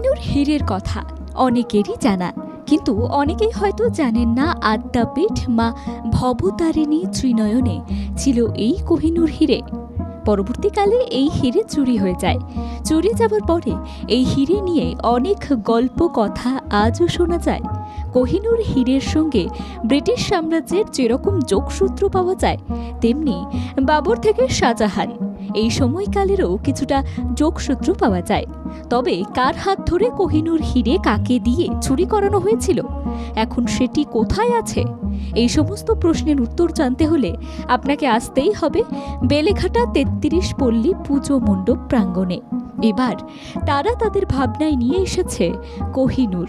হীরের কথা। অনেকেরই জানা কিন্তু অনেকেই হয়তো জানেন না আদ্যাপীঠ মা ভবতারিণী ত্রিনয়নে ছিল এই কোহিনূর হিরে। পরবর্তীকালে এই হিরে চুরি হয়ে যায়। চুরি যাবার পরে এই হিরে নিয়ে অনেক গল্প কথা আজও শোনা যায়। কোহিনুর হীরের সঙ্গে ব্রিটিশ সাম্রাজ্যের যেরকম যোগসূত্র পাওয়া যায়, তেমনি বাবর থেকে শাহজাহান। এই সময়কালেরও কিছুটা যোগসূত্র পাওয়া যায়। তবে কার হাত ধরে কোহিনুর হিরে কাকে দিয়ে চুরি করানো হয়েছিল? এখন সেটি কোথায় আছে? এই সমস্ত প্রশ্নের উত্তর জানতে হলে আপনাকে আসতেই হবে বেলেঘাটা তেত্রিশ পল্লী পুজো মণ্ডপ প্রাঙ্গণে। এবার তারা তাদের ভাবনায় নিয়ে এসেছে কোহিনূর।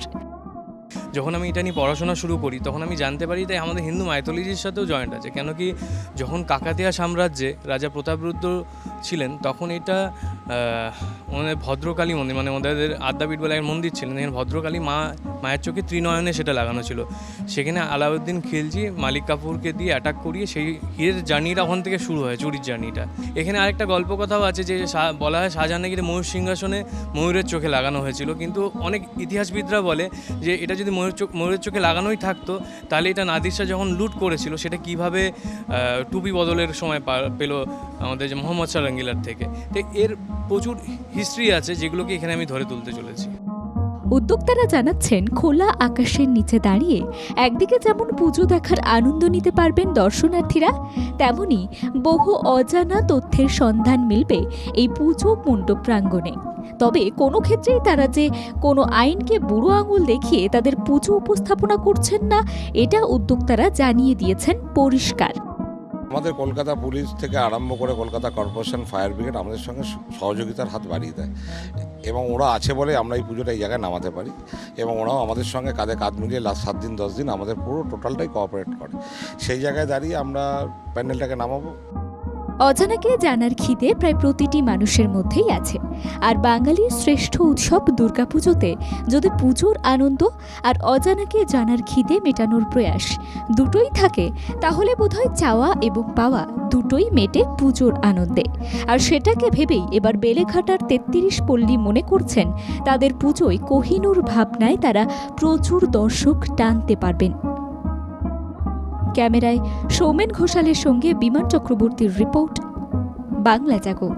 যখন আমি এটা নিয়ে পড়াশোনা শুরু করি, তখন আমি জানতে পারি তাই আমাদের হিন্দু মাইথোলজির সাথেও জয়েন্ট আছে। কেন কি যখন কাকাতিয়া সাম্রাজ্যে রাজা প্রতাপরুদ্র ছিলেন, তখন এটা ওনাদের ভদ্রকালী মন্দির মানে আমাদের আদ্যাপীঠ বলে এক মন্দির ছিলেন, এখানে ভদ্রকালী মা, মায়ের চোখে ত্রিনয়নে সেটা লাগানো ছিল। সেখানে আলাউদ্দিন খিলজি, মালিক কাপুরকে দিয়ে অ্যাটাক করিয়ে সেই হীরের জার্নিটা ওখান থেকে শুরু হয়, চুরির জার্নিটা। এখানে আরেকটা গল্প কথাও আছে যে বলা হয় শাহজাহান নাকি ময়ূর সিংহাসনে ময়ূরের চোখে লাগানো হয়েছিল, কিন্তু অনেক ইতিহাসবিদরা বলে যে এটা যদি ময়ূর চোখ, ময়ূরের চোখে লাগানোই থাকতো, তাহলে এটা নাদির শাহ যখন লুট করেছিল, সেটা কীভাবে টুপি বদলের সময় পেল আমাদের যে মোহাম্মদ শাহ রঙ্গিলার থেকে। তো এর প্রচুর হিস্ট্রি আছে, যেগুলোকে এখানে আমি ধরে তুলতে চলেছি। উদ্যোক্তারা জানাচ্ছেন, খোলা আকাশের নিচে দাঁড়িয়ে একদিকে যেমন পুজো দেখার আনন্দ নিতে পারবেন দর্শনার্থীরা, তেমনি বহু অজানা তথ্যের সন্ধান মিলবে এই পুজো মণ্ডপ প্রাঙ্গণে। তবে কোনো ক্ষেত্রেই তারা যে কোনো আইনকে বুড়ো আঙুল দেখিয়ে তাদের পুজো উপস্থাপনা করছেন না, এটা উদ্যোক্তারা জানিয়ে দিয়েছেন পরিষ্কার। আমাদের কলকাতা পুলিশ থেকে আরম্ভ করে কলকাতা কর্পোরেশন, ফায়ার ব্রিগেড আমাদের সঙ্গে সহযোগিতার হাত বাড়িয়ে দেয়। এবং ওরা আছে বলে আমরা এই পুজোটা এই জায়গায় নামাতে পারি। এবং ওরাও আমাদের সঙ্গে কাঁধে কাঁধ মিলিয়ে লাস্ট সাত দিন, দশ দিন আমাদের পুরো টোটালটাই কোঅপারেট করে। সেই জায়গায় দাঁড়িয়ে আমরা প্যান্ডেলটাকে নামাবো। অজানাকে জানার খিদে প্রায় প্রতিটি মানুষের মধ্যেই আছে। আর বাঙালির শ্রেষ্ঠ উৎসব দুর্গাপুজোতে যদি পুজোর আনন্দ আর অজানাকে জানার খিদে মেটানোর প্রয়াস দুটোই থাকে, তাহলে বোধহয় চাওয়া এবং পাওয়া দুটোই মেটে পুজোর আনন্দে। আর সেটাকে ভেবেই এবার বেলেঘাটার তেত্রিশ পল্লী মনে করছেন, তাদের পুজোয় কোহিনুর ভাবনায় তারা প্রচুর দর্শক টানতে পারবেন। ক্যামেরায় সৌমেন ঘোষালের সঙ্গে বিমান চক্রবর্তীর রিপোর্ট বাংলা জাগো।